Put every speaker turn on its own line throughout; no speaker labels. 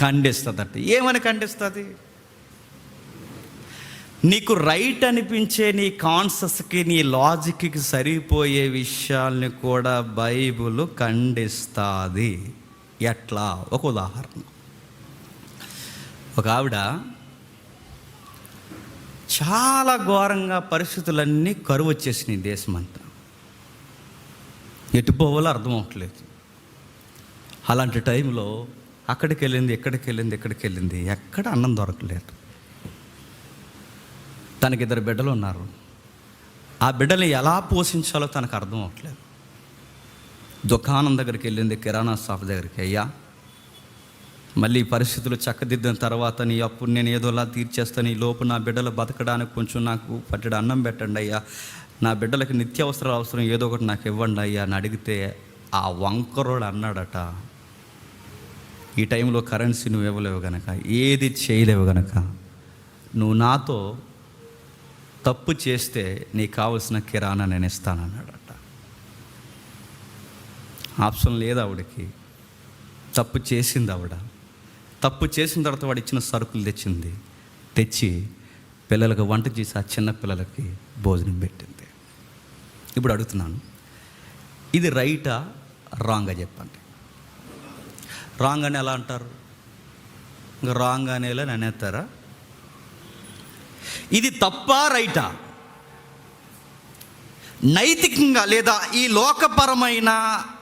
ఖండిస్తుందట. ఏమని ఖండిస్తుంది? నీకు రైట్ అనిపించే నీ కాన్సెస్కి నీ లాజిక్కి సరిపోయే విషయాల్ని కూడా బైబుల్ ఖండిస్తుంది. ఎట్లా? ఒక ఉదాహరణ. ఒక ఆవిడ చాలా ఘోరంగా పరిస్థితులన్నీ కరువు వచ్చేసినాయి దేశం అంతా. ఎటుపోవాలో అర్థం అవ్వట్లేదు. అలాంటి టైంలో అక్కడికి వెళ్ళింది ఎక్కడికి వెళ్ళింది ఎక్కడికి వెళ్ళింది ఎక్కడ అన్నం దొరకలేదు. తనకి ఇద్దరు బిడ్డలు ఉన్నారు. ఆ బిడ్డల్ని ఎలా పోషించాలో తనకు అర్థం అవ్వట్లేదు. దుకాణం దగ్గరికి వెళ్ళింది కిరాణా షాప్ దగ్గరికి. అయ్యా మళ్ళీ పరిస్థితులు చక్కదిద్దిన తర్వాత నీ అప్పుడు నేను ఏదోలా తీర్చేస్తాను ఈ లోపు నా బిడ్డలు బతకడానికి కొంచెం నాకు పట్టడం అన్నం పెట్టండి అయ్యా. నా బిడ్డలకి నిత్యావసరాలు అవసరం ఏదో ఒకటి నాకు ఇవ్వండి అయ్యా అని అడిగితే ఆ వంకరోడు అన్నాడట. ఈ టైంలో కరెన్సీ నువ్వు ఇవ్వలేవు గనక ఏది చేయలేవు గనక నువ్వు నాతో తప్పు చేస్తే నీకు కావలసిన కిరాణా నేను ఇస్తానన్నాడట. ఆప్షన్ లేదు ఆవిడకి. తప్పు చేసింది ఆవిడ. తప్పు చేసిన తర్వాత వాడు ఇచ్చిన సరుకులు తెచ్చింది. తెచ్చి పిల్లలకు వంట చేసి ఆ చిన్న పిల్లలకి భోజనం పెట్టింది. ఇప్పుడు అడుగుతున్నాను. ఇది రైటా రాంగా చెప్పండి? రాంగ్ అని ఎలా అంటారు? ఇంకా రాంగ్ అనేలా అనేస్తారా ఇది తప్ప రైటా? నైతికంగా లేదా ఈ లోకపరమైన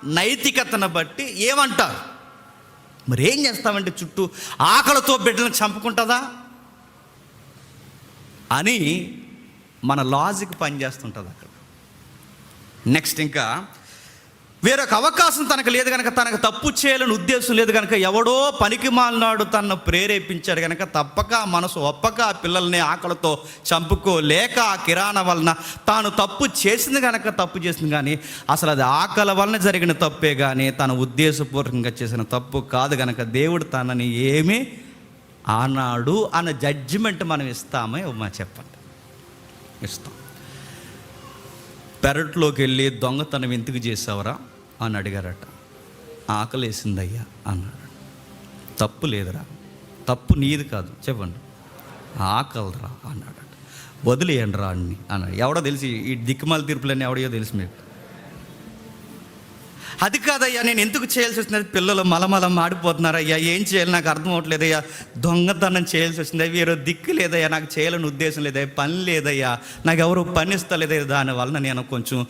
నైతికతను బట్టి ఏమంటారు? మరి ఏం చేస్తామంటే చుట్టూ? ఆకలితో బిడ్డలను చంపుకుంటుందా? అని మన లాజిక్ పనిచేస్తుంటుంది అక్కడ. నెక్స్ట్ ఇంకా వేరొక అవకాశం తనకు లేదు కనుక తనకు తప్పు చేయాలని ఉద్దేశం లేదు కనుక ఎవడో పనికి మాలినాడు తనను ప్రేరేపించాడు కనుక తప్పక మనసు ఒప్పక ఆ పిల్లల్ని ఆకలితో చంపుకోలేక ఆ కిరాణా వలన తాను తప్పు చేసింది కనుక తప్పు చేసింది కానీ అసలు అది ఆకలి వలన జరిగిన తప్పే కానీ తన ఉద్దేశపూర్వకంగా చేసిన తప్పు కాదు కనుక దేవుడు తనని ఏమి ఆనాడు అన్న జడ్జిమెంట్ మనం ఇస్తామే మా చెప్పండి. ఇస్తాం. పెరట్లోకి వెళ్ళి దొంగతనం ఎందుకు చేసావరా అని అడిగారట. ఆకలేసిందయ్యా అన్నాడు. తప్పు లేదురా. తప్పు నీది కాదు. చెప్పండి. ఆకలిరా అన్నాడట. వదిలేయండి రా అన్ని అన్నాడు. ఎవడో తెలిసి ఈ దిక్కుమాల తీర్పులన్నీ ఎవడో తెలుసు మీకు. అది కాదయ్యా నేను ఎందుకు చేయాల్సి వచ్చినది పిల్లలు మలమల మాడిపోతున్నారయ్యా ఏం చేయాలి? నాకు అర్థం అవ్వట్లేదయ్యా దొంగతనం చేయాల్సి వచ్చింది వేరే దిక్కు లేదయ్యా. నాకు చేయాలని ఉద్దేశం లేదయ్యా. పని లేదయ్యా. నాకు ఎవరు పని ఇస్తలేదయ్యా దానివల్ల నేను కొంచెం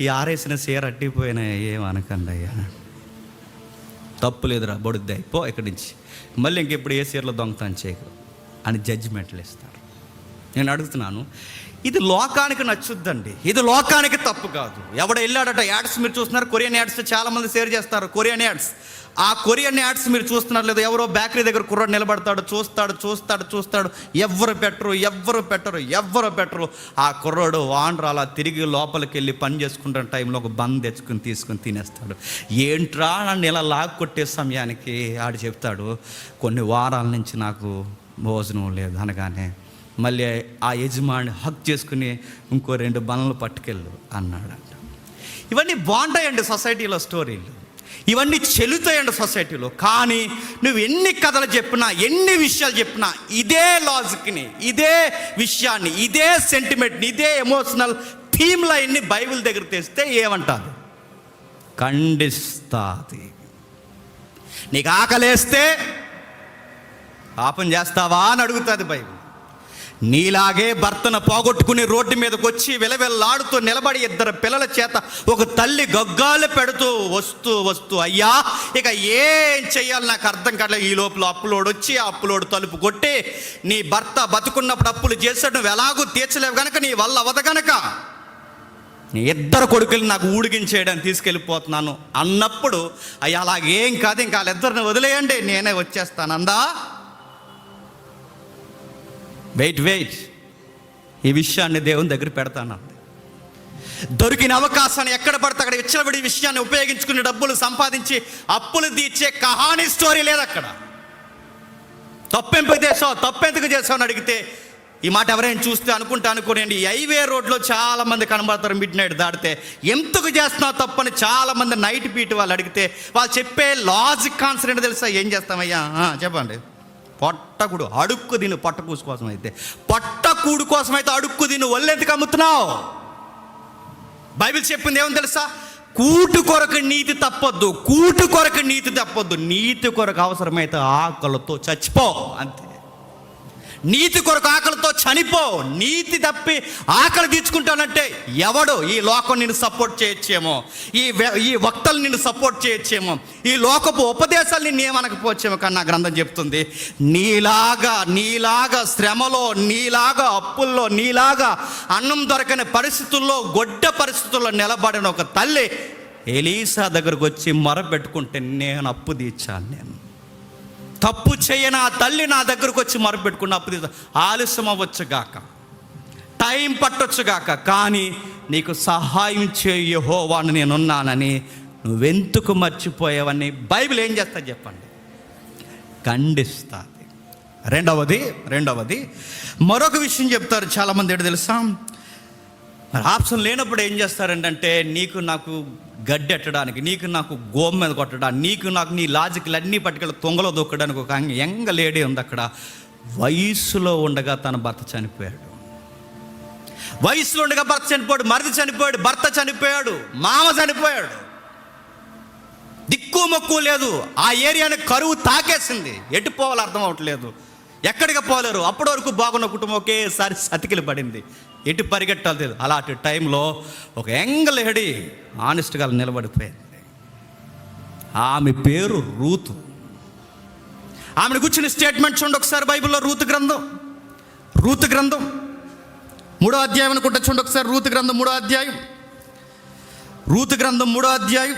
ఈ ఆరేసిన చీర అట్టిపోయినా ఏమనకండి అయ్యా తప్పు లేదురా బొడుద్ది పో ఇక్కడి నుంచి. మళ్ళీ ఇంకెప్పుడు ఏ చీరలో దొంగతనం చేయకు. అని జడ్జిమెంట్లు ఇస్తారు నేను అడుగుతున్నాను. ఇది లోకానికి నచ్చుద్దండి. ఇది లోకానికి తప్పు కాదు. ఎవడ వెళ్ళాడట యాడ్స్ మీరు చూస్తున్నారు కొరియన్ యాడ్స్ చాలా మంది షేర్ చేస్తారు కొరియన్ యాడ్స్. ఆ కొరియన్ యాడ్స్ మీరు చూస్తున్నారు లేదు ఎవరో బేకరీ దగ్గర కుర్రాడు నిలబడతాడు చూస్తాడు చూస్తాడు చూస్తాడు. ఎవ్వరు పెట్టరు ఎవ్వరు పెట్టరు ఎవ్వరు పెట్టరు. ఆ కుర్రాడు వాండ్రు అలా తిరిగి లోపలికి వెళ్ళి పని చేసుకుంటున్న టైంలో ఒక బంద్ తెచ్చుకుని తీసుకుని తినేస్తాడు. ఏంట్రా నన్ను ఇలా లాక్కొట్టే సమయానికి ఆడు చెప్తాడు కొన్ని వారాల నుంచి నాకు భోజనం లేదు అనగానే మళ్ళీ ఆ యజమాని హక్ చేసుకుని ఇంకో రెండు బండ్లు పట్టుకెళ్ళు అన్నాడంట. ఇవన్నీ బాగుంటాయండి సొసైటీలో స్టోరీలు. ఇవన్నీ చెల్లుతాయండి సొసైటీలో. కానీ నువ్వు ఎన్ని కథలు చెప్పినా ఎన్ని విషయాలు చెప్పినా ఇదే లాజిక్ని ఇదే విషయాన్ని ఇదే సెంటిమెంట్ని ఇదే ఎమోషనల్ థీమ్ లైన్ని బైబిల్ దగ్గర తెస్తే ఏమంటారు? ఖండిస్తాది. నీకు ఆకలేస్తే పాపం చేస్తావా అని అడుగుతుంది బైబిల్. నీలాగే భర్తను పోగొట్టుకుని రోడ్డు మీదకి వచ్చి విలవిల్లాడుతూ నిలబడి ఇద్దరు పిల్లల చేత ఒక తల్లి గగ్గాలు పెడుతూ వస్తూ వస్తూ అయ్యా ఇక ఏం చెయ్యాలి? నాకు అర్థం కావట్లేదు. ఈ లోపల అప్పులోడు వచ్చి ఆ అప్పులోడు తలుపు కొట్టి నీ భర్త బతుకున్నప్పుడు అప్పులు చేసాడు నువ్వు ఎలాగూ తీర్చలేవు కనుక నీ వల్ల అవద కనుక నీ ఇద్దరు కొడుకులు నాకు ఊడిగించేయడానికి తీసుకెళ్ళిపోతున్నాను అన్నప్పుడు అయ్యా అలాగేం కాదు ఇంకా వాళ్ళిద్దరిని వదిలేయండి నేనే వచ్చేస్తాను అందా వెయిట్ వెయిట్ ఈ విషయాన్ని దేవుని దగ్గర పెడతాను. దొరికిన అవకాశాన్ని ఎక్కడ పడితే అక్కడ ఇచ్చినబడి విషయాన్ని ఉపయోగించుకుని డబ్బులు సంపాదించి అప్పులు తీర్చే కహాని స్టోరీ లేదు అక్కడ. తప్పెందుకు చేసావు తప్పెందుకు చేసావు అని అడిగితే ఈ మాట ఎవరైనా చూస్తే అనుకుంటా అనుకోనండి హైవే రోడ్లో చాలామంది కనబడతారు మిడ్ నైట్ దాటితే. ఎందుకు చేస్తున్నావు తప్పని చాలామంది నైట్ బీట్ వాళ్ళు అడిగితే. వాళ్ళు చెప్పే లాజిక్ కాన్సర్ ఏంటో తెలుసా? ఏం చేస్తామయ్యా? ఆ, చెప్పండి. పొట్టకుడు. అడుక్కు దీని పట్టకూసు కోసం అయితే పట్టకూడు కోసం అయితే అడుక్కు తిను ఒళ్ళెందుకు అమ్ముతున్నావు? బైబిల్ చెప్పింది ఏమని తెలుసా? కూటు కొరకు నీతి తప్పొద్దు కూటు కొరకు నీతి తప్పొద్దు నీతి కొరకు అవసరమైతే ఆకలతో చచ్చిపో అంతే. నీతి కొరకు ఆకలితో చనిపో. నీతి తప్పి ఆకలి తీర్చుకుంటానంటే ఎవడు ఈ లోకం నిన్ను సపోర్ట్ చేయొచ్చేమో? ఈ ఈ వక్తలు నిన్ను సపోర్ట్ చేయొచ్చేమో? ఈ లోకపు ఉపదేశాలు నిన్ను ఏమనకపోవచ్చేమో కానీ నా గ్రంథం చెప్తుంది. నీలాగా నీలాగా శ్రమలో నీలాగా అప్పుల్లో నీలాగా అన్నం దొరకని పరిస్థితుల్లో గొడ్డ పరిస్థితుల్లో నిలబడిన ఒక తల్లి ఎలీసా దగ్గరకు వచ్చి మొరపెట్టుకుంటే నేను అప్పు తీర్చాను నేను. తప్పు చేయని ఆ తల్లి నా దగ్గరకు వచ్చి మొరపెట్టుకున్న అప్పు తీర్చా ఆలస్యం అవ్వచ్చుగాక టైం పట్టొచ్చుగాక కానీ నీకు సహాయం చేయహోవాను నేనున్నానని నువ్వెందుకు మర్చిపోయావని బైబిల్ ఏం చేస్తా చెప్పండి. ఖండిస్తుంది. రెండవది రెండవది మరొక విషయం చెప్తారు చాలామంది ఏడు తెలుసా? మరి ఆప్షన్ లేనప్పుడు ఏం చేస్తారంటే నీకు నాకు గడ్డి ఎట్టడానికి నీకు నాకు గోమ మీద కొట్టడానికి నీకు నాకు నీ లాజిక్లు అన్నీ పట్టుకెళ్ళి తొంగలో దొక్కడానికి ఒక యంగ లేడీ ఉంది అక్కడ. వయసులో ఉండగా తన భర్త చనిపోయాడు. వయసులో ఉండగా భర్త చనిపోయాడు మరిది చనిపోయాడు భర్త చనిపోయాడు మామ చనిపోయాడు. దిక్కు మొక్కు లేదు. ఆ ఏరియాని కరువు తాకేసింది. ఎటు పోవాలో అర్థం అవ్వట్లేదు ఎక్కడికి పోలేరు. అప్పటి వరకు బాగున్న కుటుంబం ఒకేసారి సతికిలు పడింది ఎటు పరిగెట్టాలి తెలియదు అలాంటి టైంలో ఒక యంగ్ లేడీ ఆనెస్ట్గా నిలబడిపోయింది. ఆమె పేరు రూతు. ఆమెను కూర్చుని స్టేట్మెంట్ చూడండి ఒకసారి బైబిల్లో రూతు గ్రంథం. రూతు గ్రంథం. మూడో అధ్యాయం అనుకుంటా చూడండి ఒకసారి రూతు గ్రంథం మూడో అధ్యాయం. రూతు గ్రంథం మూడో అధ్యాయం.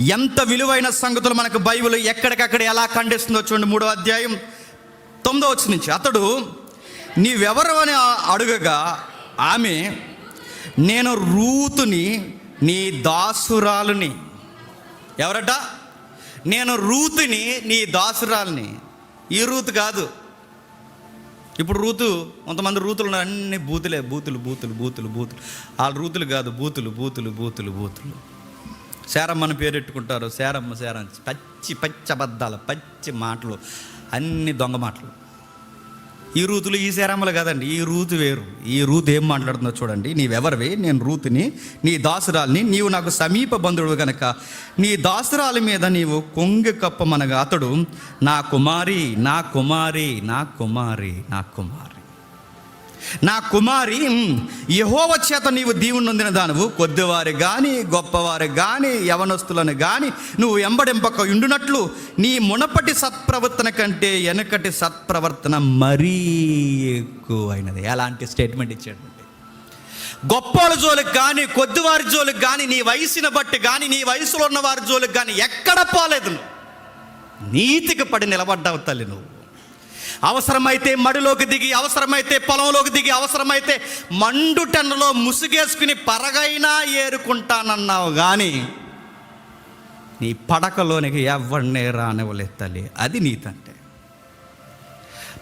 ఎంత విలువైన సంగతులు మనకు బైబిల్ ఎక్కడికక్కడ ఎలా ఖండిస్తుందో చూడండి మూడో అధ్యాయం. తొమ్మిదో వచ్చి నుంచి అతడు నీవెవరు అని అడుగగా ఆమె నేను రూతుని నీ దాసురాలుని. ఎవరట? నేను రూతుని నీ దాసురాలని. ఈ రూతు కాదు. ఇప్పుడు రూతు కొంతమంది రూతులు అన్ని బూతులే బూతులు బూతులు బూతులు బూతులు. వాళ్ళ రూతులు కాదు బూతులు బూతులు బూతులు బూతులు. శారమ్మని పేరెట్టుకుంటారు శారమ్మ శారమ్మ పచ్చి పచ్చి అబద్ధాలు పచ్చి మాటలు. అన్ని దొంగ మాటలు. ఈ రూతులు ఈ శారమ్మలు కాదండి ఈ రూతు వేరు. ఈ రూతు ఏం మాట్లాడుతుందో చూడండి. నీవెవరివి? నేను రూతుని నీ దాసురాల్ని నీవు నాకు సమీప బంధువుడు గనక. నీ దాసురాలి మీద నీవు కొంగి కప్పమనగా అతడు నా కుమారి నా కుమారి నా కుమారి నా కుమారి. నా కుమారి యహోవ చేత నీవు దీవుని దానవు కొద్దివారు కానీ గొప్పవారు కానీ యవనస్తులను కానీ నువ్వు ఎంబడింపక ఉండునట్లు నీ మునపటి సత్ప్రవర్తన కంటే వెనకటి సత్ప్రవర్తన మరీ ఎక్కువైనది. ఎలాంటి స్టేట్మెంట్ ఇచ్చాడు గొప్పల జోలికి కానీ కొద్దివారి జోలికి కానీ నీ వయసుని బట్టి కానీ నీ వయసులో ఉన్న వారి జోలికి కానీ ఎక్కడ పోలేదు నువ్వు. నీతికి పడి నిలబడ్డావు తల్లి నువ్వు. అవసరమైతే మడిలోకి దిగి అవసరమైతే పొలంలోకి దిగి అవసరమైతే మండు టెన్నలో ముసుగేసుకుని పరగైనా ఏరుకుంటానన్నావు కానీ నీ పడకలోనికి ఎవరినే రానివ్వలేదు తల్లి. అది నీ తండ్రి.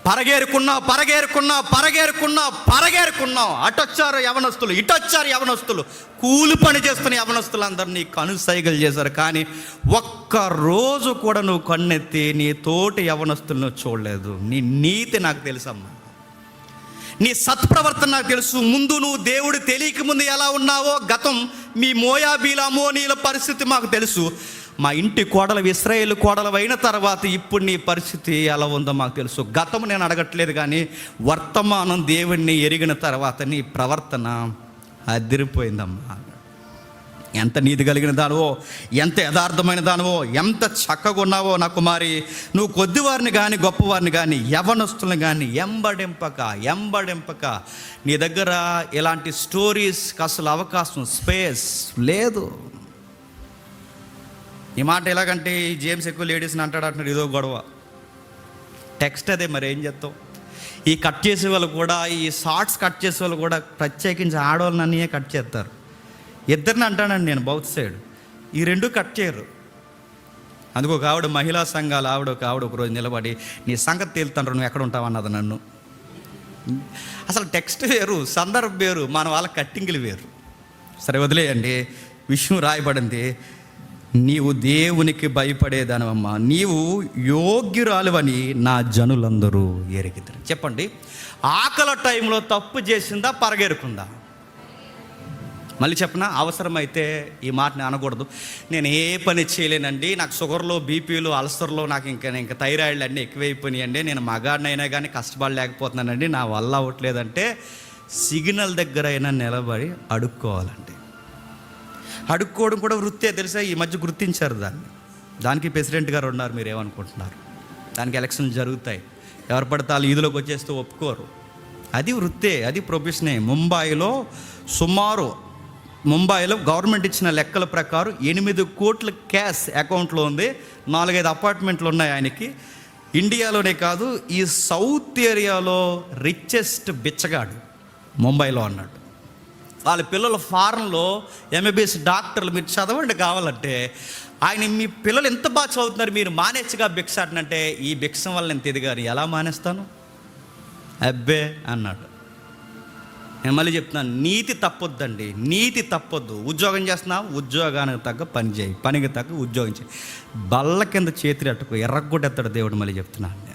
పరగేరుకున్నావు పరగేరుకున్నావు పరగేరుకున్నావు పరగేరుకున్నావు అటొచ్చారు యవనస్తులు ఇటొచ్చారు యవనస్తులు. కూలి పని చేస్తున్న యవనస్తులు అందరినీ కనుసైగలు చేశారు. కానీ ఒక్క రోజు కూడా నువ్వు కన్నెత్తి నీ తోటి యవనస్తులను చూడలేదు. నీ నీతి నాకు తెలుసమ్మా. నీ సత్ప్రవర్తన నాకు తెలుసు. ముందు నువ్వు దేవుడు తెలియక ముందు ఎలా ఉన్నావో గతం మీ మోయాబీల అమోనీల పరిస్థితి మాకు తెలుసు. మా ఇంటి కోడలు ఇస్రాయేల్ కోడలు అయిన తర్వాత ఇప్పుడు నీ పరిస్థితి ఎలా ఉందో మాకు తెలుసు. గతం నేను అడగట్లేదు కానీ వర్తమానం దేవుణ్ణి ఎరిగిన తర్వాత నీ ప్రవర్తన అదిరిపోయిందమ్మా. ఎంత నీతి కలిగిన దానివో ఎంత యథార్థమైన దానివో ఎంత చక్కగా ఉన్నావో నా కుమారి. నువ్వు కొద్దివారిని కానీ గొప్పవారిని కానీ యవనస్తులను కానీ ఎంబడింపక ఎంబడింపక. నీ దగ్గర ఇలాంటి స్టోరీస్కి అసలు అవకాశం స్పేస్ లేదు. ఈ మాట ఎలాగంటే ఈ జేమ్స్ ఎక్కువ లేడీస్ని అంటాడు అంటున్నాడు ఇదో గొడవ. టెక్స్ట్ అదే మరి ఏం చేస్తాం ఈ కట్ చేసే వాళ్ళు కూడా ఈ షార్ట్స్ కట్ చేసే వాళ్ళు కూడా ప్రత్యేకించి ఆడవాళ్ళని కట్ చేస్తారు. ఇద్దరిని అంటానండి నేను బౌత్ సైడ్ ఈ రెండు కట్ చేయరు. అందుకు ఒక ఆవిడ మహిళా సంఘాలు ఆవిడ ఒక ఆవిడ ఒకరోజు నిలబడి నీ సంగతి తేలుతాను నువ్వు ఎక్కడ ఉంటావు? అన్నది నన్ను. అసలు టెక్స్ట్ వేరు సందర్భం వేరు మన వాళ్ళ కట్టింగులు వేరు. సరే వదిలేయండి. విషయం రాయబడింది. నీవు దేవునికి భయపడేదానవమ్మా. నీవు యోగ్యురాలువని నా జనులందరూ ఎరిగిద్దరు చెప్పండి ఆకలి టైంలో తప్పు చేసిందా పరగెరుకుందా? మళ్ళీ చెప్పనా? అవసరమైతే ఈ మాటని అనకూడదు. నేను ఏ పని చేయలేనండి. నాకు షుగర్లో బీపీలు అల్సర్లో నాకు ఇంకా ఇంకా థైరాయిడ్లు అన్నీ ఎక్కువైపోయినాయండి. నేను మగాడినైనా కానీ కష్టపడలేకపోతున్నానండి నా వల్ల అవ్వట్లేదంటే సిగ్నల్ దగ్గర అయినా నిలబడి అడుక్కోవాలండి. అడుక్కోవడం కూడా వృత్తే తెలుసా? ఈ మధ్య గుర్తించారు దాన్ని. దానికి ప్రెసిడెంట్ గారు ఉన్నారు మీరు ఏమనుకుంటున్నారు దానికి ఎలక్షన్లు జరుగుతాయి. ఎవరు పడితే వాళ్ళు ఈదులోకి వచ్చేస్తూ ఒప్పుకోరు. అది వృత్తే అది ప్రొఫెషనే. ముంబైలో సుమారు ముంబైలో గవర్నమెంట్ ఇచ్చిన లెక్కల ప్రకారం ఎనిమిది కోట్ల క్యాష్ అకౌంట్లో ఉంది. నాలుగైదు అపార్ట్మెంట్లు ఉన్నాయి ఆయనకి. ఇండియాలోనే కాదు ఈ సౌత్ ఏరియాలో రిచెస్ట్ బిచ్చగాడు ముంబైలో అన్నాడు. వాళ్ళ పిల్లల ఫారెన్లో ఎంబీబీఎస్ డాక్టర్లు మీరు చదవండి కావాలంటే ఆయన మీ పిల్లలు ఎంత బాగా చదువుతున్నారు మీరు మానేచ్చుగా భిక్షాటనంటే ఈ భిక్షం వల్ల నేను ఎదిగారు ఎలా మానేస్తాను? అబ్బే అన్నాడు. నేను మళ్ళీ చెప్తున్నాను నీతి తప్పొద్దండి. నీతి తప్పొద్దు. ఉద్యోగం చేస్తున్నా ఉద్యోగానికి తగ్గ పని చేయి. పనికి తగ్గ ఉద్యోగం చేయి. బల్ల కింద చేతులు అట్టుకు ఎర్రగొట్టేస్తాడు దేవుడు మళ్ళీ చెప్తున్నాను